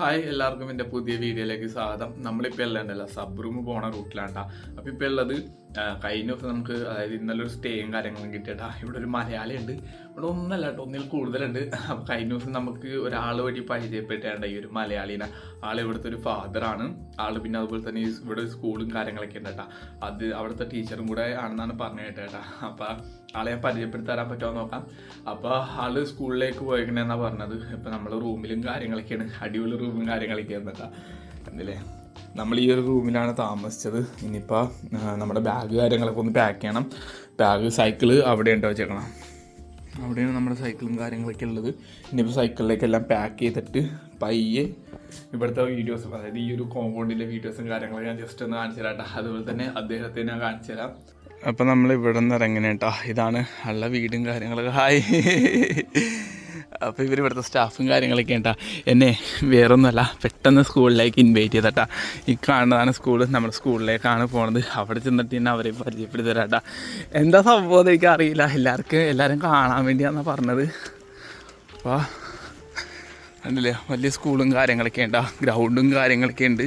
Hi എല്ലാവർക്കും എന്റെ പുതിയ വീഡിയോയിലേക്ക് സ്വാഗതം. നമ്മളിപ്പോൾ എല്ലാം ഉണ്ടല്ലോ സബ് റൂം പോണ റൂട്ടിലാണ്ടാ അപ്പോൾ ഇപ്പോൾ ഉള്ളത് കഴിഞ്ഞ ദിവസം നമുക്ക് അതായത് ഇന്നലെ ഒരു സ്റ്റേയും കാര്യങ്ങളും കിട്ടിയിട്ടാ ഇവിടെ ഒരു മലയാളി ഉണ്ട് ഇവിടെ ഒന്നല്ല കേട്ടോ ഒന്നിൽ കൂടുതലുണ്ട്. അപ്പോൾ കഴിഞ്ഞ ദിവസം നമുക്ക് ഒരാൾ വഴി പരിചയപ്പെട്ടേണ്ട ഈ ഒരു മലയാളീനെ. ആൾ ഇവിടുത്തെ ഒരു ഫാദറാണ്. ആൾ പിന്നെ അതുപോലെ തന്നെ ഇവിടെ സ്കൂളും കാര്യങ്ങളൊക്കെ ഉണ്ട് കേട്ടോ. അത് അവിടുത്തെ ടീച്ചറും കൂടെ ആണെന്നാണ് പറഞ്ഞു കേട്ടേട്ടാ. അപ്പോൾ ആളെ ഞാൻ പരിചയപ്പെടുത്തി തരാൻ പറ്റുമോ നോക്കാം. അപ്പോൾ ആൾ സ്കൂളിലേക്ക് പോയേക്കണെന്നാണ് പറഞ്ഞത്. ഇപ്പം നമ്മൾ റൂമിലും കാര്യങ്ങളൊക്കെയാണ്. അടിപൊളി റൂമും കാര്യങ്ങളൊക്കെയാണ് കേട്ടോ. എന്നില്ലേ നമ്മൾ ഈ ഒരു റൂമിലാണ് താമസിച്ചത്. ഇനിയിപ്പോൾ നമ്മുടെ ബാഗ് കാര്യങ്ങളൊക്കെ ഒന്ന് പാക്ക് ചെയ്യണം. ബാഗ് സൈക്കിൾ അവിടെ ഉണ്ടോ വെച്ചേക്കണം അവിടെയാണ് നമ്മുടെ സൈക്കിളും കാര്യങ്ങളൊക്കെ ഉള്ളത്. ഇനിയിപ്പോൾ സൈക്കിളിലേക്കെല്ലാം പാക്ക് ചെയ്തിട്ട് പയ്യെ ഇവിടുത്തെ വീഡിയോസ് അതായത് ഈ ഒരു കോമ്പൗണ്ടിലെ വീഡിയോസും കാര്യങ്ങളൊക്കെ ഞാൻ ജസ്റ്റ് ഒന്ന് കാണിച്ചു തരാം. അതുപോലെ തന്നെ അദ്ദേഹത്തെ ഞാൻ കാണിച്ചു തരാം. അപ്പം നമ്മൾ ഇവിടെ നിന്ന് ഇറങ്ങണേട്ടാ ഇതാണ് ഉള്ള വീടും കാര്യങ്ങളൊക്കെ. ഹായ് അപ്പോൾ ഇവർ ഇവിടുത്തെ സ്റ്റാഫും കാര്യങ്ങളൊക്കെ ഉണ്ടാ എന്നെ വേറൊന്നുമല്ല പെട്ടെന്ന് സ്കൂളിലേക്ക് ഇൻവൈറ്റ് ചെയ്തട്ടാ. ഈ കാണുന്നതാണ് സ്കൂൾ നമ്മുടെ സ്കൂളിലേക്കാണ് പോണത്. അവിടെ ചെന്നിട്ട് തന്നെ അവരെ പരിചയപ്പെടുത്തി തരാട്ടാ എന്താ സംഭവം എനിക്ക് അറിയില്ല. എല്ലാവർക്കും എല്ലാവരും കാണാൻ വേണ്ടിയാണെന്നാണ് പറഞ്ഞത്. അപ്പോൾ കണ്ടില്ലേ? വലിയ സ്കൂളും കാര്യങ്ങളൊക്കെ ഉണ്ടാ. ഗ്രൗണ്ടും കാര്യങ്ങളൊക്കെ ഉണ്ട്.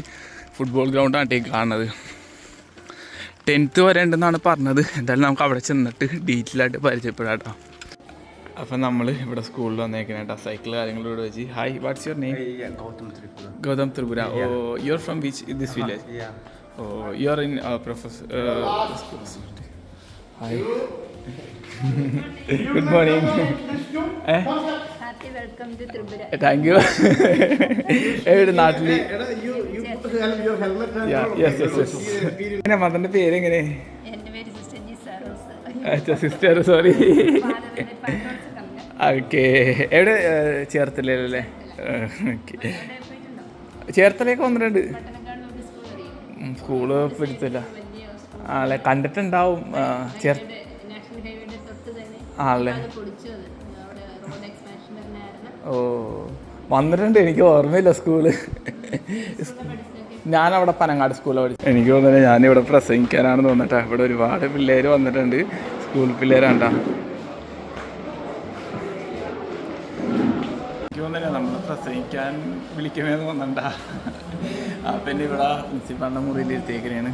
ഫുട്ബോൾ ഗ്രൗണ്ടാണ് ഈ കാണുന്നത്. ടെൻത്ത് വരെ ഉണ്ടെന്നാണ് പറഞ്ഞത്. എന്തായാലും നമുക്ക് അവിടെ ചെന്നിട്ട് ഡീറ്റെയിൽ ആയിട്ട് പരിചയപ്പെടാം കേട്ടോ. അപ്പം നമ്മൾ ഇവിടെ സ്കൂളിൽ വന്നേക്കണ കേട്ടോ സൈക്കിൾ കാര്യങ്ങളോട് വെച്ച്. Hi what's your name Gautam Tripura. Gautam Tripura oh you are from which this village oh you are in professor hi good morning ah welcome to Tripura thank you എവിടെ നാട്ടിൽ പിന്നെ മതന്റെ പേര് എങ്ങനെ സിസ്റ്റർ സോറി ഓക്കെ. എവിടെ ചേർത്തലല്ലേ ചേർത്തലേക്ക് ചേർത്തലയൊക്കെ വന്നിട്ടുണ്ട്. School വലിയ ആളെ കണ്ടിട്ടുണ്ടാവും. ചേർ ആളെ. ഓ വന്നിട്ടുണ്ട്. എനിക്ക് ഓർമ്മയില്ല സ്കൂൾ. ഞാനവിടെ പനങ്ങാട് സ്കൂളിൽ പഠിച്ചു എനിക്ക് തോന്നുന്നത് ഞാനിവിടെ പ്രസംഗിക്കാനാണ് തോന്നിട്ടാ ഇവിടെ ഒരുപാട് പിള്ളേർ വന്നിട്ടുണ്ട്. സ്കൂൾ പിള്ളേരാണ്ടാ. പ്രസംഗിക്കാൻ വിളിക്കണമെന്ന് വന്നണ്ട അപ്പം എന്റെ ഇവിടെ പ്രിൻസിപ്പാളിന്റെ മുറിയിൽ ഇരുത്തേക്കണേണ്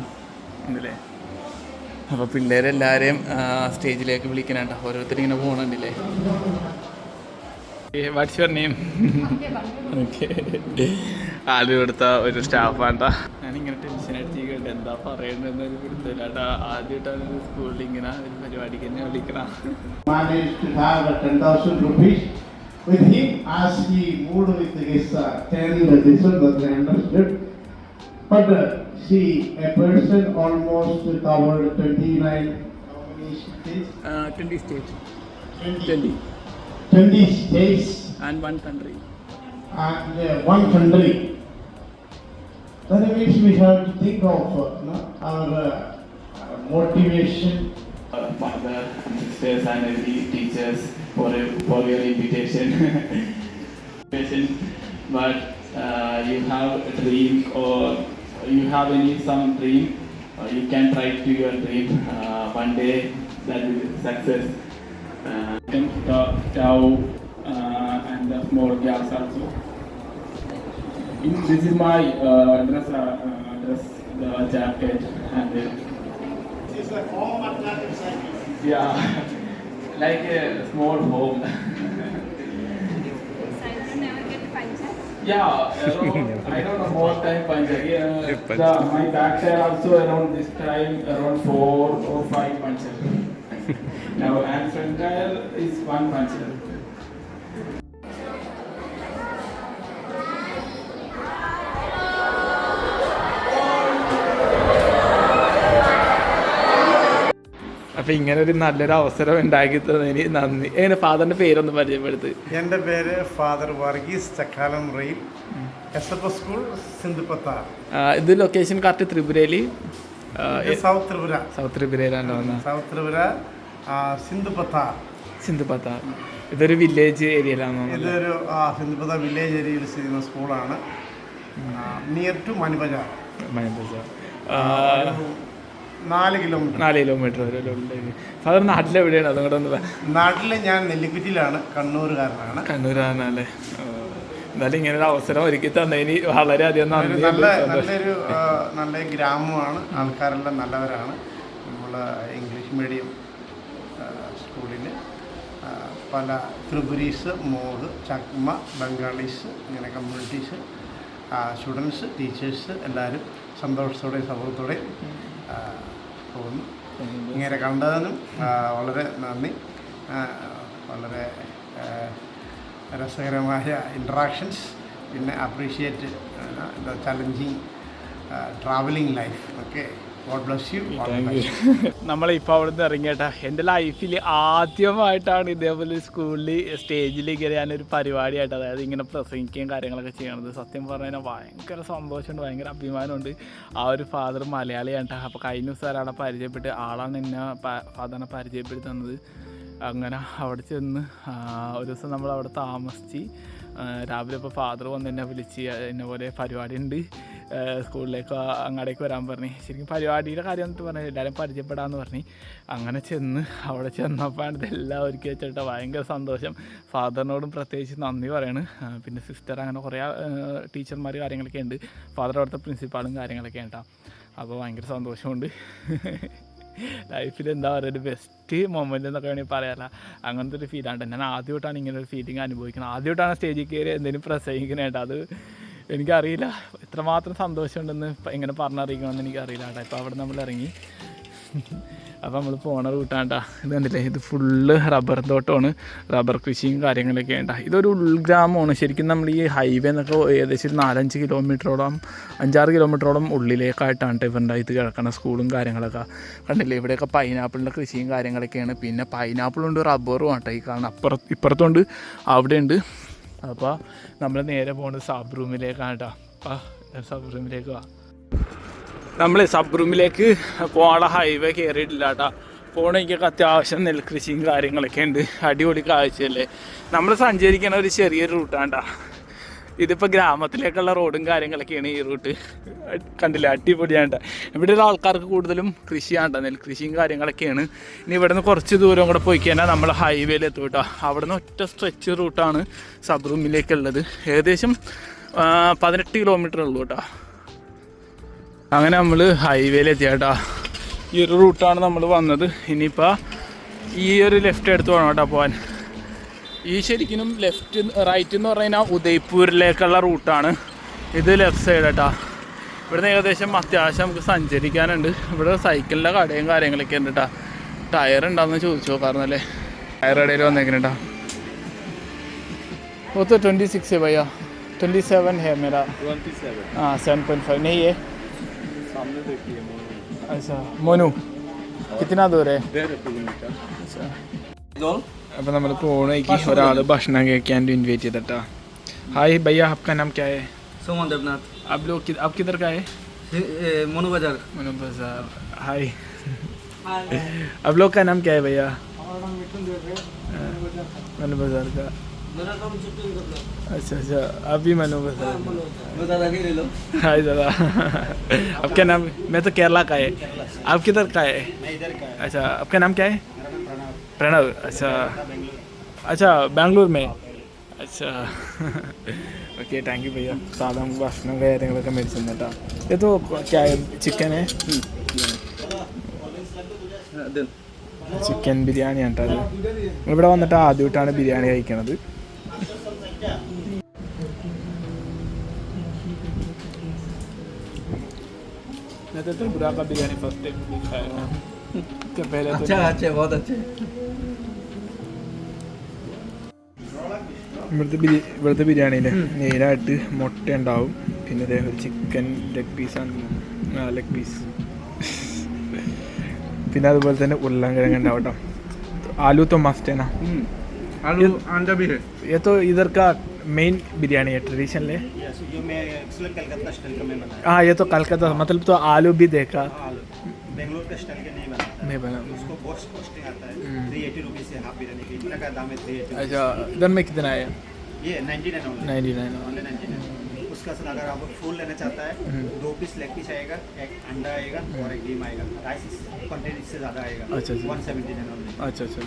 ഉണ്ടല്ലേ? അപ്പോൾ പിള്ളേരെല്ലാവരെയും സ്റ്റേജിലേക്ക് വിളിക്കണേണ്ട ഓരോരുത്തരും ഇങ്ങനെ പോകണുണ്ടല്ലേ വാട്ട്സ് യുവർ നെയിം. ഓക്കെ. ആദ്യം എടുത്ത ഒരു സ്റ്റാഫാണ്ടാ. ഞാനിങ്ങനെ ടെൻഷൻ അടിച്ചിട്ട് എന്താ പറയണ്ടെന്ന് ഒരു പിടുത്തില്ലാട്ട ആദ്യമായിട്ടാണ് സ്കൂളിൽ ഇങ്ങനെ ഒരു പരിപാടിക്ക് തന്നെ വിളിക്കണം. With him, as he moved with his uh, ten disciples, I understood. But uh, see, a person almost with 29 states? Uh, 20 states. 20. 20. 20 states. And one country. And uh, one country. That means we have to think of uh, our uh, motivation mother, sisters, and every teachers for for your invitation. But uh, you have a dream or you have any some dream, uh, you can try to your dream. Uh, one day that be success. Uh, can stop, uh, and the small gas also. In- This is my uh, dress, uh, dress, the jacket and. Uh, is a home athletic cycle. Yeah, like a small home. yeah, around, I don't know what time panchagi. Uh, the, my back also around this time around four or five punches. now and front tire is one panchagi. അപ്പൊ ഇങ്ങനെ ഒരു നല്ലൊരു അവസരം ഉണ്ടാക്കി തന്നതിന് നന്ദി. എങ്ങനെ ഫാദറിന്റെ പേരൊന്ന് പരിചയപ്പെടുത്ത്. എന്റെ പേര് father Varghese Chakkalam rail. S F S school Sindhupatta ആ, ഇത് ലൊക്കേഷൻ കറക്റ്റ് ത്രിപുരയിൽ സൗത്ത് ത്രിപുര. സൗത്ത് ത്രിപുരയിലാണ് സൗത്ത് ത്രിപുര ആ, സിന്ധുപത്ത സിന്ധുപത്ത ഇതൊരു വില്ലേജ് ഏരിയയിലാണ് ഇതൊരു സിന്ധുപത വില്ലേജ് ഏരിയയിൽ സ്ഥിതി ചെയ്യുന്ന സ്കൂളാണ്. Near to Manibazar. മലമ്പുഴ. നാല് കിലോമീറ്റർ. നാല് കിലോമീറ്റർ വരെ ഉള്ളിലേക്ക് ഫാദർ നാട്ടിലെവിടെയാണ് അതും കൂടെ ഒന്ന് നാട്ടിൽ ഞാൻ നെല്ലിക്കുറ്റിയിലാണ്. കണ്ണൂരുകാരനാണ്. കണ്ണൂരാണല്ലേ? എന്നാലും ഇങ്ങനെ ഒരു അവസരം ഒരുക്കി തന്നതിന് വളരെയധികം നന്ദി. നല്ല. നല്ലൊരു നല്ല ഗ്രാമമാണ്. ആൾക്കാരെല്ലാം നല്ലവരാണ്. നമ്മൾ ഇംഗ്ലീഷ് മീഡിയം സ്കൂളിൽ പല ത്രിപുരീസ് മോഗ് ചക്മ ബംഗാളീസ് ഇങ്ങനെ കമ്മ്യൂണിറ്റീസ് സ്റ്റുഡൻസ് ടീച്ചേഴ്സ് എല്ലാവരും സന്തോഷത്തോടെയും സൗഹൃദത്തോടെ പോകുന്നു. ഇങ്ങനെ കണ്ടതിനും വളരെ നന്ദി. വളരെ രസകരമായ ഇൻട്രാക്ഷൻസ് പിന്നെ appreciate challenging travelling life okay God bless you നമ്മളിപ്പോൾ അവിടുന്ന് ഇറങ്ങിയേട്ടാ. എന്റെ ലൈഫിൽ ആദ്യമായിട്ടാണ് ഇതേപോലെ സ്കൂളിൽ സ്റ്റേജിൽ ഇങ്ങനെ ഞാനൊരു പരിപാടിയായിട്ട് അതായത് ഇങ്ങനെ പ്രസംഗിക്കുകയും കാര്യങ്ങളൊക്കെ ചെയ്യണത്. സത്യം പറഞ്ഞു കഴിഞ്ഞാൽ ഭയങ്കര സന്തോഷമുണ്ട് ഭയങ്കര അഭിമാനമുണ്ട്. ആ ഒരു ഫാദർ മലയാളിയാണ് അപ്പോൾ കഴിഞ്ഞ ദിവസം ഒരാളെ പരിചയപ്പെട്ട് ആളാണ് എന്നെ ഫാദറിനെ പരിചയപ്പെടുത്തി തന്നത്. അങ്ങനെ അവിടെ ചെന്ന് ഒരു ദിവസം നമ്മൾ അവിടെ താമസിച്ച് രാവിലെ ഇപ്പോൾ ഫാദർ വന്ന് എന്നെ വിളിച്ച് എന്നെ പോലെ പരിപാടി ഉണ്ട് സ്കൂളിലേക്ക് അങ്ങടേക്ക് വരാൻ പറഞ്ഞു. ശരിക്കും പരിപാടിയുടെ കാര്യം എന്ന് പറഞ്ഞു എല്ലാവരും പരിചയപ്പെടാമെന്ന് പറഞ്ഞു. അങ്ങനെ ചെന്ന് അവിടെ ചെന്നപ്പോഴാണ് ഇതെല്ലാം ഒരുക്കി വെച്ചിട്ട് ഭയങ്കര സന്തോഷം. ഫാദറിനോടും പ്രത്യേകിച്ച് നന്ദി പറയാണ്. പിന്നെ സിസ്റ്റർ അങ്ങനെ കുറേ ടീച്ചർമാർ കാര്യങ്ങളൊക്കെ ഉണ്ട്. ഫാദർ അവിടുത്തെ പ്രിൻസിപ്പാളും കാര്യങ്ങളൊക്കെ ഉണ്ടാ അപ്പോൾ ഭയങ്കര സന്തോഷമുണ്ട്. ലൈഫിൽ എന്താ പറയുക ഒരു ബെസ്റ്റ് മൊമെന്റ് എന്നൊക്കെ വേണമെങ്കിൽ പറയാമല്ല അങ്ങനത്തെ ഒരു ഫീലാണ് ഞാൻ ആദ്യമായിട്ടാണ് ഇങ്ങനെ ഒരു ഫീലിംഗ് അനുഭവിക്കുന്നത് ആദ്യമായിട്ടാണ് സ്റ്റേജിൽ കയറി എന്തെങ്കിലും പ്രസംഗിക്കുന്നത് അത് എനിക്കറിയില്ല. എത്രമാത്രം സന്തോഷമുണ്ടെന്ന് എങ്ങനെ പറഞ്ഞറിയിക്കണമെന്ന് എനിക്കറിയില്ല കേട്ടോ ഇപ്പോൾ അവിടെ നമ്മൾ ഇറങ്ങി. അപ്പോൾ നമ്മൾ പോണ റൂട്ടാണ്ടാ. ഇത് കണ്ടില്ലേ? ഇത് ഫുള്ള് റബ്ബർ തോട്ടമാണ്. റബ്ബർ കൃഷിയും കാര്യങ്ങളൊക്കെ ഉണ്ടാ ഇതൊരു ഉൾഗ്രാമമാണ്. ശരിക്കും നമ്മൾ ഈ ഹൈവേ എന്നൊക്കെ ഏകദേശം ഒരു നാലഞ്ച് കിലോമീറ്ററോളം അഞ്ചാറ് കിലോമീറ്ററോളം ഉള്ളിലേക്കായിട്ടാണ് ട്ടോ ഇവരുടെ ഇത് കിടക്കുന്ന സ്കൂളും കാര്യങ്ങളൊക്കെ. കണ്ടില്ലേ? ഇവിടെയൊക്കെ പൈനാപ്പിളിന്റെ കൃഷിയും കാര്യങ്ങളൊക്കെയാണ്. പിന്നെ പൈനാപ്പിളുണ്ട് റബ്ബറും ആട്ടെ ഈ കാരണം അപ്പുറത്ത് ഇപ്പുറത്തുണ്ട് അവിടെയുണ്ട്. അപ്പോൾ നമ്മൾ നേരെ പോകുന്നത് സബ് റൂമിലേക്കാണ് കേട്ടോ അപ്പോൾ സബ് റൂമിലേക്ക് വാ. നമ്മൾ സബ് റൂമിലേക്ക് പോകാനുള്ള ഹൈവേ കയറിയിട്ടില്ല കേട്ടോ പോകണമെങ്കിൽ അത്യാവശ്യം നെൽകൃഷിയും കാര്യങ്ങളൊക്കെ ഉണ്ട്. അടിപൊളി കാഴ്ചയല്ലേ. നമ്മൾ സഞ്ചരിക്കണ ഒരു ചെറിയൊരു റൂട്ടാണ്ടാ ഇതിപ്പോൾ ഗ്രാമത്തിലേക്കുള്ള റോഡും കാര്യങ്ങളൊക്കെയാണ് ഈ റൂട്ട്. കണ്ടില്ല? അടിപൊളിയാണ്ട. ഇവിടെയുള്ള ആൾക്കാർക്ക് കൂടുതലും കൃഷിയാണ്ട. നെൽകൃഷിയും കാര്യങ്ങളൊക്കെയാണ്. ഇനി ഇവിടെ നിന്ന് കുറച്ച് ദൂരം കൂടെ പോയി കഴിഞ്ഞാൽ നമ്മൾ ഹൈവേയിൽ എത്തും കേട്ടോ. അവിടെ നിന്ന് ഒറ്റ സ്ട്രെച്ച് റൂട്ടാണ് സബ് റൂമിലേക്കുള്ളത് ഏകദേശം പതിനെട്ട് കിലോമീറ്റർ ഉള്ളൂ കേട്ടോ. അങ്ങനെ നമ്മൾ ഹൈവേയിൽ എത്തിയ കേട്ടോ. ഈ ഒരു റൂട്ടാണ് നമ്മൾ വന്നത്. ഇനിയിപ്പോൾ ഈ ഒരു ലെഫ്റ്റ് എടുത്ത് വേണം കേട്ടോ പോകാൻ ഈ ശരിക്കും ലെഫ്റ്റ് റൈറ്റ് എന്ന് പറഞ്ഞു കഴിഞ്ഞാൽ ഉദയ്പൂരിലേക്കുള്ള റൂട്ടാണ് ഇത് ലെഫ്റ്റ് സൈഡ് കേട്ടാ ഇവിടുന്ന് ഏകദേശം അത്യാവശ്യം നമുക്ക് സഞ്ചരിക്കാനുണ്ട് ഇവിടെ സൈക്കിളിൻ്റെ കടയും കാര്യങ്ങളൊക്കെ ഉണ്ട് കേട്ടോ ടയർ ഉണ്ടാവുന്ന ചോദിച്ചു നോക്കാറുന്നല്ലേ ടയർ ഇടയിൽ വന്നേക്കുന്നുണ്ടാ वो तो ट्वेंटी सिक्स है भैया ट्वेंटी सेवन है मेरा हाँ सेवन पॉइंट फाइव नहीं है अच्छा मोनू कितना दूर है अच्छा അപ്പോൾ നമ്മൾ പോണേക്ക് ഒരാൾ ഭക്ഷണം കഴിക്കാൻ ഇൻവൈറ്റ് ചെയ്തിട്ടാ ഹായ് ഭയ്യ आपका नाम क्या है सोमन देवनाथ आप लोग कि- आप किधर का है ए- ए, मोनू बाजार मनु बाजार हाय आप लोग का नाम क्या है भैया मनु बाजार का अच्छा अच्छा आप भी मनु बाजार का। बता आगे ले लो हाय दादा आपका नाम मैं तो केरला का है आप किधर का है अच्छा आपका नाम क्या है प्रणव अच्छा अच्छा बैंगलोर में अच्छा ഓക്കെ താങ്ക് യു ഭയ്യ സാധാ നമുക്ക് ഭക്ഷണം കാര്യങ്ങളൊക്കെ മേടിച്ചു കേട്ടോ ഇത് ചിക്കൻ दिन ചിക്കൻ ബിരിയാണി ആണ് കേട്ടോ അത് ഇവിടെ വന്നിട്ട് ആദ്യമായിട്ടാണ് ബിരിയാണി കഴിക്കണത് मैं तो त्रिपुरा का बिरयानी फर्स्ट टाइम खाया क्या पहले तो अच्छा अच्छे बहुत अच्छे ഇവിടുത്തെ ബിരി ഇവിടുത്തെ ബിരിയാണിയിൽ മെയിനായിട്ട് മുട്ട ഉണ്ടാവും പിന്നെ ദേ ഒരു ചിക്കൻ ലെഗ് പീസാണ് ആ ലെഗ് പീസ് പിന്നെ അതുപോലെ തന്നെ ഉരുളൻകിഴങ്ങ് ഉണ്ടാവും കേട്ടോ ആലു तो मस्त है ना आलू अंडा भी है ये तो इधर का मेन बिरयानी है ट्रेडिशनल है जो मैं एक्चुअली कलकत्ता स्टाइल का मैं बनाया हाँ ये तो कलकत्ता मतलब तो आलू भी देखा आलू बेंगलोर का स्टाइल का नहीं बनाता नहीं बना उसको बहुत कॉस्टिंग आता है थ्री एटी रुपीज़ से हाफ बिरयानी की इतना का दाम है थ्री एटी अच्छा इधर में कितना है ये ninety nine only ninety nine only ninety nine उसका सर अगर आप फुल लेना चाहता है दो पीस लेग पीस आएगा एक अंडा आएगा और एक डीम आएगा राइस कंटेंट इससे ज़्यादा आएगा अच्छा, अच्छा। वन सेवेंटी नाइन ओनली അച്ഛാ അച്ഛാ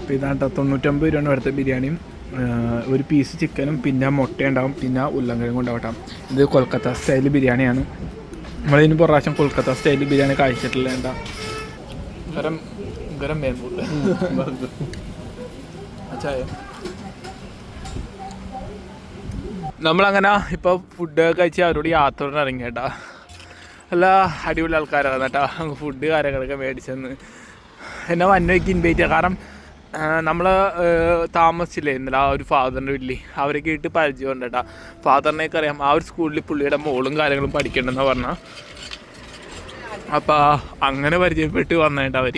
അപ്പോൾ ഇതാണ് കേട്ടോ തൊണ്ണൂറ്റമ്പത് രൂപയാണ് ഇവിടുത്തെ ബിരിയാണിയും ഏഹ് ഒരു പീസ് ചിക്കനും പിന്നെ മുട്ട ഉണ്ടാവും പിന്നെ ഉരുളൻകിഴങ്ങും ഉണ്ടാവട്ടെ ഇത് കൊൽക്കത്ത സ്റ്റൈൽ ബിരിയാണിയാണ് നമ്മളിതിന് പ്രാവശ്യം കൊൽക്കത്ത സ്റ്റൈൽ ബിരിയാണി കഴിച്ചിട്ടില്ല എന്താ? ഗരം ഗരം അച്ചായ നമ്മളങ്ങനെ ഇപ്പോൾ ഫുഡ് കഴിച്ച് അവരോട് യാത്ര ഇറങ്ങി അല്ല നല്ല അടിപൊളി ആൾക്കാരാണ് കേട്ടാ. ഫുഡ് കാര്യങ്ങളൊക്കെ മേടിച്ചെന്ന്. എന്നെ വന്നേക്ക് ഇൻവൈറ്റ് ചെയ്യാം. കാരണം നമ്മൾ താമസിച്ചില്ലേ ഇന്നലെ ആ ഒരു ഫാദറിന്റെ വീട്ടിൽ അവരൊക്കെ ഇട്ട് പരിചയമുണ്ട് കേട്ടോ ഫാദറിനെയൊക്കെ അറിയാം. ആ ഒരു സ്കൂളിൽ പുള്ളിയുടെ മോളും കാര്യങ്ങളും പഠിക്കണ്ടെന്ന് പറഞ്ഞാൽ അപ്പോൾ അങ്ങനെ പരിചയപ്പെട്ട് വന്നേട്ടാ അവർ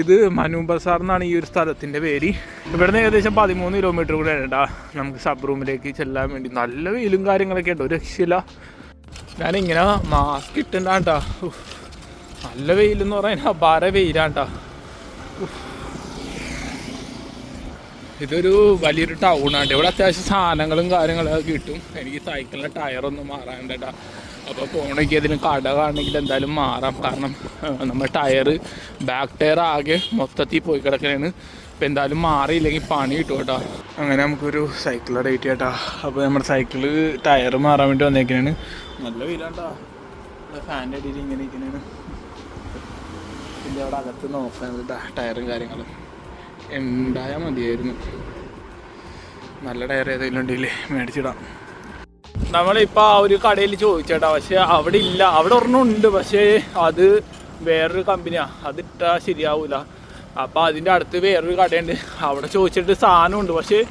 ഇത് മനു ബസാർ എന്നാണ് ഈ ഒരു സ്ഥലത്തിന്റെ പേര്. ഇവിടുന്ന് ഏകദേശം പതിമൂന്ന് കിലോമീറ്റർ കൂടെ ഉണ്ടാ നമുക്ക് സബ് റൂമിലേക്ക് ചെല്ലാൻ വേണ്ടി നല്ല വെയിലും കാര്യങ്ങളൊക്കെ ഉണ്ട്. ഒരു രക്ഷയില്ല. ഞാനിങ്ങനെ മാസ്ക് ഇട്ടുണ്ടാട്ടാ നല്ല വെയിലെന്ന് പറയാൻ അപാര വെയിലാണ്ടാ ഇതൊരു വലിയൊരു ടൗണാണ് ഇവിടെ അത്യാവശ്യം സാധനങ്ങളും കാര്യങ്ങളൊക്കെ കിട്ടും. എനിക്ക് സൈക്കിളിന്റെ ടയറൊന്നും മാറാണ്ടേട്ടാ അപ്പോൾ പോകണമെങ്കിൽ അതിന് കട കാണണമെങ്കിൽ എന്തായാലും മാറാം. കാരണം നമ്മൾ ടയർ ബാക്ക് ടയർ ആകെ മൊത്തത്തിൽ പോയി കിടക്കണേണ്. അപ്പോൾ എന്തായാലും മാറിയില്ലെങ്കിൽ പണി കിട്ടും കേട്ടോ അങ്ങനെ നമുക്കൊരു സൈക്കിൾ റേറ്റ് കേട്ടോ അപ്പോൾ നമ്മുടെ സൈക്കിൾ ടയർ മാറാൻ വേണ്ടി വന്നേക്കണേന് നല്ല വെയിലാണ്ടാ ഫാന്റെ അടിയിൽ ഇങ്ങനെ ഇരിക്കണേന് പിന്നെ അവിടെ അകത്ത് നോക്കാൻ ടയറും കാര്യങ്ങളും. ഉണ്ടായാൽ മതിയായിരുന്നു. നല്ല ടയർ ഏതെങ്കിലും ഉണ്ടെങ്കിൽ മേടിച്ചിടാം. നമ്മളിപ്പോൾ ആ ഒരു കടയിൽ ചോദിച്ചേട്ടാ പക്ഷെ അവിടെ ഇല്ല. അവിടെ ഒരെണ്ണം ഉണ്ട് പക്ഷേ അത് വേറൊരു കമ്പനിയാണ് അതിട്ടാൽ ശരിയാവൂല. അപ്പോൾ അതിന്റെ അടുത്ത് വേറൊരു കടയുണ്ട്. അവിടെ ചോദിച്ചിട്ട് സാധനമുണ്ട് പക്ഷേ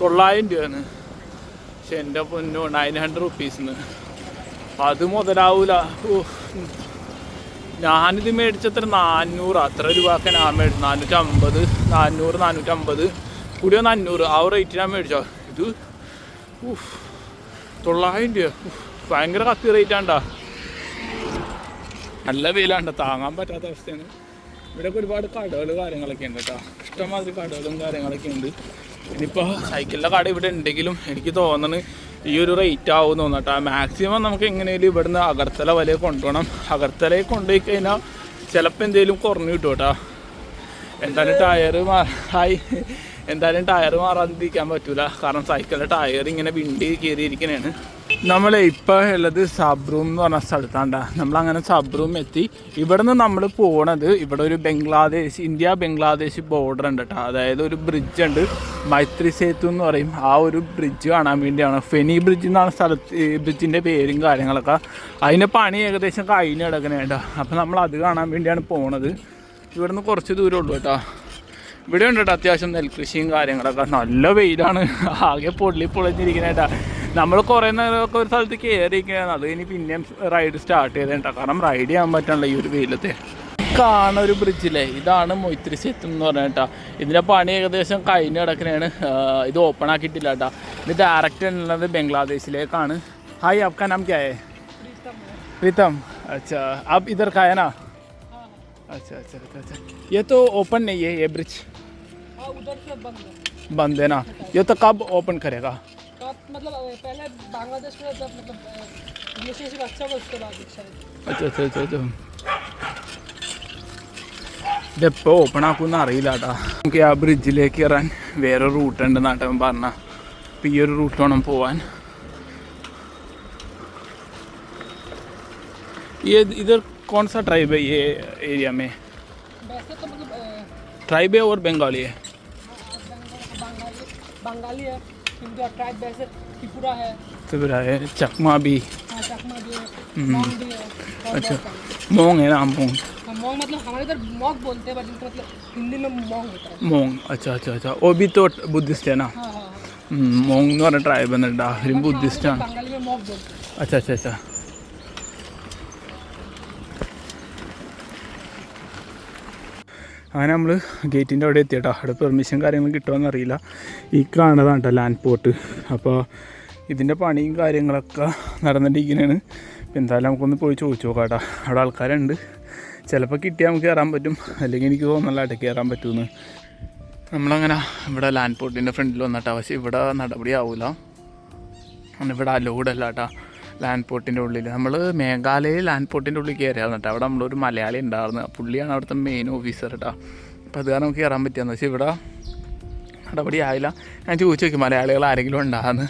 തൊള്ളായിരം രൂപയാണ്. പക്ഷെ എന്റെ പൊന്നു നയൻ ഹൺഡ്രഡ് റുപ്പീസിന് അത് മുതലാവൂല. ഉഫ്. ഞാനിത് മേടിച്ചത്ര നാനൂറ് അത്ര രൂപയൊക്കെ ഞാൻ മേടിച്ചു നാനൂറ്റി അമ്പത് നാനൂറ് നാനൂറ്റി അമ്പത് കൂടിയോ നാനൂറ്. ആ റേറ്റ് ഞാൻ മേടിച്ചോ? ഇത് തൊള്ളായിരം രൂപ. ഭയങ്കര കത്തി റേറ്റ് ആണ്ടാ. നല്ല വെയിലാണ്ട. താങ്ങാൻ പറ്റാത്ത അവസ്ഥയാണ്. ഇവിടെയൊക്കെ ഒരുപാട് കടകൾ കാര്യങ്ങളൊക്കെ ഉണ്ട് കേട്ടോ. ഇഷ്ടംമാതിരി കടകളും കാര്യങ്ങളൊക്കെ ഉണ്ട്. ഇനിയിപ്പോൾ സൈക്കിളിന്റെ കട ഇവിടെ ഉണ്ടെങ്കിലും എനിക്ക് തോന്നുന്നു ഈ ഒരു റേറ്റ് ആവും തോന്നട്ടോ മാക്സിമം നമുക്ക് എങ്ങനെയും ഇവിടുന്ന് അഗർത്തല വലയെ കൊണ്ടുപോകണം. അഗർത്തലയിൽ കൊണ്ടുപോയി കഴിഞ്ഞാൽ ചിലപ്പോൾ എന്തെങ്കിലും കുറഞ്ഞു കിട്ടും കേട്ടോ. എന്തായാലും ടയർ മാറായി എന്തായാലും ടയർ മാറാതിരിക്കാൻ പറ്റൂല. കാരണം സൈക്കിളിലെ ടയർ ഇങ്ങനെ വിണ്ടി കയറിയിരിക്കണേണ് നമ്മൾ ഇപ്പോൾ ഉള്ളത് സബ് റൂം എന്ന് പറഞ്ഞ സ്ഥലത്താണ്ട. നമ്മൾ അങ്ങനെ റൂം എത്തി. ഇവിടെ നിന്ന് നമ്മൾ പോണത് ഇവിടെ ഒരു ബംഗ്ലാദേശ് ഇന്ത്യ ബംഗ്ലാദേശ് ബോർഡർ ഉണ്ട് കേട്ടോ അതായത് ഒരു ബ്രിഡ്ജ് ഉണ്ട്. മൈത്രി സേതു എന്ന് പറയും. ആ ഒരു ബ്രിഡ്ജ് കാണാൻ വേണ്ടിയാണ്. ഫെനി ബ്രിഡ്ജ് എന്നാണ് സ്ഥലത്ത് ബ്രിഡ്ജിന്റെ പേരും കാര്യങ്ങളൊക്കെ. അതിന്റെ പണി ഏകദേശം കഴിഞ്ഞ് കിടക്കണേ കേട്ടോ അപ്പോൾ നമ്മൾ അത് കാണാൻ വേണ്ടിയാണ് പോണത്. ഇവിടുന്ന് കുറച്ച് ദൂരമുള്ളൂ കേട്ടോ ഇവിടെ ഉണ്ട് കേട്ടോ അത്യാവശ്യം നെൽകൃഷിയും കാര്യങ്ങളൊക്കെ നല്ല വെയിലാണ് ആകെ പൊള്ളി പൊളിഞ്ഞിരിക്കുന്നേട്ടാ നമ്മൾ കുറേ നേരമൊക്കെ ഒരു സ്ഥലത്ത് കയറിയിരിക്കുകയാണ് അത് ഇനി പിന്നെയും റൈഡ് സ്റ്റാർട്ട് ചെയ്തേട്ടാ കാരണം റൈഡ് ചെയ്യാൻ പറ്റണല്ലോ ഈ ഒരു വെയിലത്തെ കാണ ഒരു ബ്രിഡ്ജില്ലേ ഇതാണ് മൊയ്ത്രി സെത്ത് എന്ന് പറഞ്ഞേട്ടാ ഇതിൻ്റെ പണി ഏകദേശം കഴിഞ്ഞ് കിടക്കണേണ് ആഹ് ഇത് ഓപ്പൺ ആക്കിയിട്ടില്ല കേട്ടാ ഇത് ഡയറക്റ്റ് ഉള്ളത് ബംഗ്ലാദേശിലേക്കാണ് ഹായ് आपका नाम क्या है प्रीतम अच्छा आप इधर का है ना अच्छा अच्छा अच्छा अच्छा ये तो ओपन नहीं है ये ब्रिज उधर से बंद है बंद है ना ये तो कब ओपन करेगा तो आप मतलब अ, पहले बांग्लादेश में जब मतलब रिलेशनशिप अच्छा हुआ उसके बाद शायद अच्छा अच्छा अच्छा अच्छा ഇതെപ്പോൾ ഓപ്പൺ ആക്കുമെന്ന് അറിയില്ല കേട്ടോ നമുക്ക് ആ ബ്രിഡ്ജിലേക്ക് കയറാൻ വേറെ റൂട്ട് ഉണ്ട് നാട്ടൻ പറഞ്ഞ അപ്പം ഈ ഒരു റൂട്ട് വേണം പോവാൻ ये इधर कौन सा ट्राइब है ये एरिया में वैसे तो मतलब अ, ट्राइब है और बंगाली है बंगाली है इनका ट्राइब वैसे त्रिपुरा है। त्रिपुरा है चकमा भी। हाँ चकमा भी है हम्म। अच्छा मोंग है ना मोंग? हाँ, मोंग मतलब हमारे इधर मोंग बोलते हैं बट इनका मतलब हिंदी में मोंग होता है। मोंग अच्छा अच्छा अच्छा वो भी तो बुद्धिस्ट है ना? हाँ हाँ, हाँ। हम्म, मोंग द्वारा ट्राइब मतलब हाँ, अंदर बुद्धिस्ट अच्छा अच्छा अच्छा। അങ്ങനെ നമ്മൾ ഗേറ്റിന്റെ അവിടെ എത്തിയട്ടോ. അവിടെ പെർമിഷൻ കാര്യങ്ങൾ കിട്ടുമെന്ന് അറിയില്ല. ഈ കാണുന്നതാണ് കേട്ടോ ലാൻഡ് പോർട്ട് അപ്പോൾ ഇതിന്റെ പണിയും കാര്യങ്ങളൊക്കെ നടന്നിട്ടിരിക്കുന്നതാണ് ഇപ്പം എന്തായാലും നമുക്കൊന്ന് പോയി ചോദിച്ചു നോക്കാം കേട്ടോ അവിടെ ആൾക്കാരുണ്ട്. ചിലപ്പോൾ കിട്ടിയാൽ നമുക്ക് കയറാൻ പറ്റും. അല്ലെങ്കിൽ എനിക്ക് തോന്നുന്നില്ല ഇടയ്ക്ക് കയറാൻ പറ്റുമെന്ന് നമ്മളങ്ങനെ ഇവിടെ ലാൻഡ് പോർട്ടിന്റെ ഫ്രണ്ടിൽ വന്നിട്ടാ. പക്ഷേ ഇവിടെ നടപടി ആവില്ല ഇവിടെ അലോഡല്ല കേട്ടോ ലാൻഡ് പോർട്ടിന്റെ ഉള്ളിൽ നമ്മൾ മേഘാലയയിൽ ലാൻഡ് പോർട്ടിന്റെ ഉള്ളിൽ കയറിയായിരുന്നു കേട്ടോ അവിടെ നമ്മളൊരു മലയാളി ഉണ്ടായിരുന്നു പുള്ളിയാണ് അവിടുത്തെ മെയിൻ ഓഫീസർ കേട്ടോ അപ്പോൾ അത് കാരണം നമുക്ക് കയറാൻ പറ്റിയെന്ന്. പക്ഷേ ഇവിടെ നടപടി ആയില്ല. ഞാൻ ചോദിച്ചു നോക്കി മലയാളികൾ ആരെങ്കിലും ഉണ്ടാകുന്ന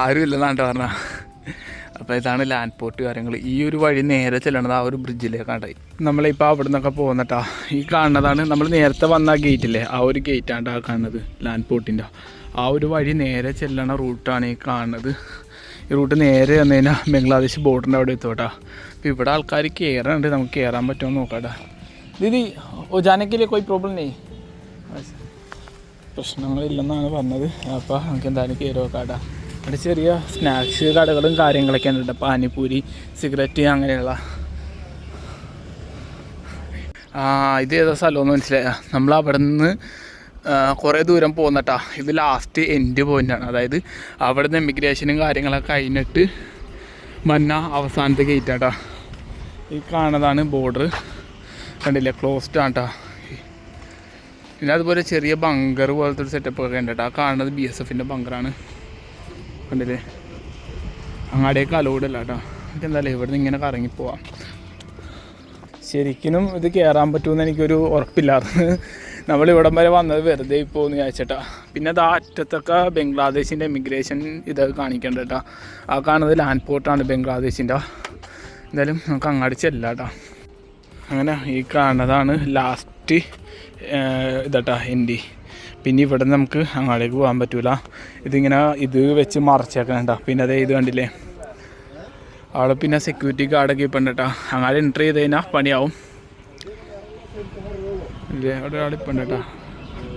ആരും ഇല്ലെന്നാണ് പറഞ്ഞാൽ അപ്പോൾ ഇതാണ് ലാൻഡ് പോർട്ട് കാര്യങ്ങൾ ഈ ഒരു വഴി നേരെ ചെല്ലണത് ആ ഒരു ബ്രിഡ്ജിലേക്കാണ് നമ്മളിപ്പോൾ അവിടെ നിന്നൊക്കെ പോകുന്നട്ടാ ഈ കാണുന്നതാണ് നമ്മൾ നേരത്തെ വന്ന ഗേറ്റില്ലേ ആ ഒരു ഗേറ്റാണ് ആ കാണുന്നത് ലാൻഡ് പോർട്ടിന്റെ ആ ഒരു വഴി നേരെ ചെല്ലണ റൂട്ടാണ് ഈ കാണുന്നത്. ഈ റൂട്ട് നേരെ വന്നു കഴിഞ്ഞാൽ ബംഗ്ലാദേശ് ബോർഡറിന്റെ അവിടെ എത്തും കേട്ടോ. അപ്പോൾ ഇവിടെ ആൾക്കാർ കയറാനുണ്ട് നമുക്ക് കയറാൻ പറ്റുമോ എന്ന് കേട്ടോ. ദീദി ഓ ജാനക്കിലെ കോയി പ്രോബ്ലം നെയ് പ്രശ്നങ്ങളില്ലെന്നാണ് പറഞ്ഞത്. അപ്പോൾ നമുക്ക് എന്തായാലും കയറി നോക്കാട്ടാ അവിടെ ചെറിയ സ്നാക്സ് കടകളും കാര്യങ്ങളൊക്കെ ഉണ്ട് കേട്ടോ. പാനിപ്പൂരി സിഗരറ്റ് അങ്ങനെയുള്ള. ആ ഇത് ഏതാ സ്ഥലമെന്ന് മനസ്സിലായ? നമ്മൾ അവിടെ നിന്ന് കുറേ ദൂരം പോകുന്നട്ടാ ഇത് ലാസ്റ്റ് എൻഡ് പോയിന്റാണ് അതായത് അവിടെ നിന്ന് ഇമിഗ്രേഷനും കാര്യങ്ങളൊക്കെ കഴിഞ്ഞിട്ട് മന്ന അവസാനത്തെ ഗേറ്റാട്ടാ ഈ കാണുന്നതാണ് ബോർഡർ കണ്ടില്ലേ? ക്ലോസ്ഡ് ആണ് കേട്ടോ പിന്നെ അതുപോലെ ചെറിയ ബങ്കർ പോലത്തെ ഒരു സെറ്റപ്പ് ഒക്കെ ഉണ്ട് കേട്ടോ ആ കാണുന്നത് ബി എസ് എഫിന്റെ ബങ്കറാണ് കണ്ടില്ലേ? അങ്ങാടേക്ക് അലോഡല്ല കേട്ടോ എന്നിട്ട് എന്തായാലും ഇവിടെ നിന്ന് ഇങ്ങനെ കറങ്ങിപ്പോവാം ശരിക്കും ഇത് കയറാൻ പറ്റുമെന്ന് എനിക്കൊരു ഉറപ്പില്ലായിരുന്നു നമ്മൾ ഇവിടം വരെ വന്നത് വെറുതെ ഇപ്പോൾ എന്ന് പിന്നെ അത് അറ്റത്തൊക്കെ ബംഗ്ലാദേശിന്റെ ഇമിഗ്രേഷൻ ഇത് കാണിക്കേണ്ട കേട്ടോ. ആ കാണുന്നത് ലാൻഡ് പോർട്ടാണ് ബംഗ്ലാദേശിന്റെ. എന്തായാലും നമുക്ക് അങ്ങാടി ചെല്ലാം കേട്ടോ അങ്ങനെ ഈ കാണുന്നതാണ് ലാസ്റ്റ് ഇതട്ടാ എന്റെ. പിന്നെ ഇവിടെ നമുക്ക് അങ്ങാടേക്ക് പോകാൻ പറ്റൂല. ഇതിങ്ങനെ ഇത് വെച്ച് മറച്ചേക്കണ പിന്നെ അതേ ഇത് കണ്ടില്ലേ? അവിടെ പിന്നെ സെക്യൂരിറ്റി ഗാർഡൊക്കെ ഇപ്പം കേട്ടോ. അങ്ങാടി എൻട്രി ചെയ്ത് കഴിഞ്ഞാൽ പണിയാവും. അവിടെ ഒരാളിപ്പുണ്ട് കേട്ടോ.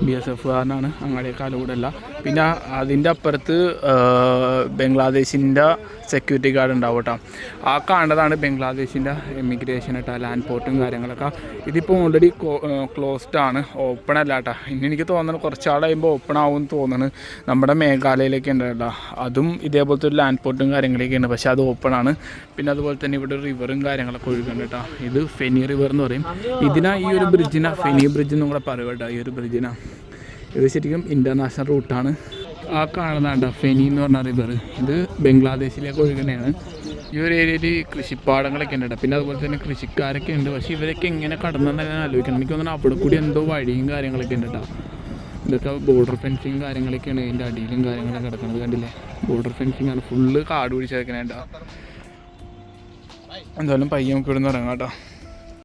ബി എസ് എഫ് കാരനാണ്. അങ്ങാടിയൊക്കെ അലൂടല്ല പിന്നെ അതിന്റെ അപ്പുറത്ത് ബംഗ്ലാദേശിന്റെ സെക്യൂരിറ്റി ഗാർഡ് ഉണ്ടാവും കേട്ടോ. ആ കാണേണ്ടതാണ് ബംഗ്ലാദേശിന്റെ ഇമിഗ്രേഷൻ കേട്ടോ ലാൻഡ് പോർട്ടും കാര്യങ്ങളൊക്കെ. ഇതിപ്പോൾ ഓൾറെഡി ക്ലോസ്ഡ് ആണ് ഓപ്പൺ അല്ല കേട്ടോ. ഇനി എനിക്ക് തോന്നുന്നു കുറച്ചാൾ കഴിയുമ്പോൾ ഓപ്പൺ ആവും എന്ന് തോന്നുന്നു നമ്മുടെ മേഘാലയയിലൊക്കെ ഉണ്ട് കേട്ടോ. അതും ഇതേപോലത്തെ ഒരു ലാൻഡ് പോർട്ടും കാര്യങ്ങളൊക്കെ ഉണ്ട്. പക്ഷേ അത് ഓപ്പൺ ആണ്. പിന്നെ അതുപോലെ തന്നെ ഇവിടെ റിവറും കാര്യങ്ങളൊക്കെ ഒഴുകുന്നുണ്ട് കേട്ടോ. ഇത് ഫെനി റിവർ എന്ന് പറയും. ഇതിനാ ഈ ഒരു ബ്രിഡ്ജിനാ ഫെനി ബ്രിഡ്ജ് എന്നും കൂടെ പറയും കേട്ടോ ഈ ഒരു ബ്രിഡ്ജിനാ ഇത് ശരിക്കും ഇന്റർനാഷണൽ റൂട്ടാണ് ആ കാണുന്നതാണ് ഫെനി എന്ന് പറഞ്ഞ റിവർ ഇത് ബംഗ്ലാദേശിലേക്ക് ഒഴുകുന്നതാണ്. ഈ ഒരു ഏരിയയിൽ കൃഷിപ്പാടങ്ങളൊക്കെ ഉണ്ട് പിന്നെ അതുപോലെ തന്നെ കൃഷിക്കാരൊക്കെ ഉണ്ട്. പക്ഷേ ഇവരൊക്കെ എങ്ങനെ കടന്നെന്ന് ഞാൻ ആലോചിക്കണം. എനിക്ക് തോന്നുന്നു അവിടെ കൂടി എന്തോ വഴിയും കാര്യങ്ങളൊക്കെ ഉണ്ട് കേട്ടോ. ഇതൊക്കെ ബോർഡർ ഫെൻസിങ് കാര്യങ്ങളൊക്കെയാണ് ഇതിന്റെ അടിയിലും കാര്യങ്ങളൊക്കെ കിടക്കുന്നത് കണ്ടില്ലേ? ബോർഡർ ഫെൻസിങ് ആണ്. ഫുള്ള് കാട് പിടിച്ചേക്കണേണ്ട എന്തായാലും പയ്യെ നമുക്ക് ഇവിടെ നിന്ന് ഇറങ്ങാം കേട്ടോ.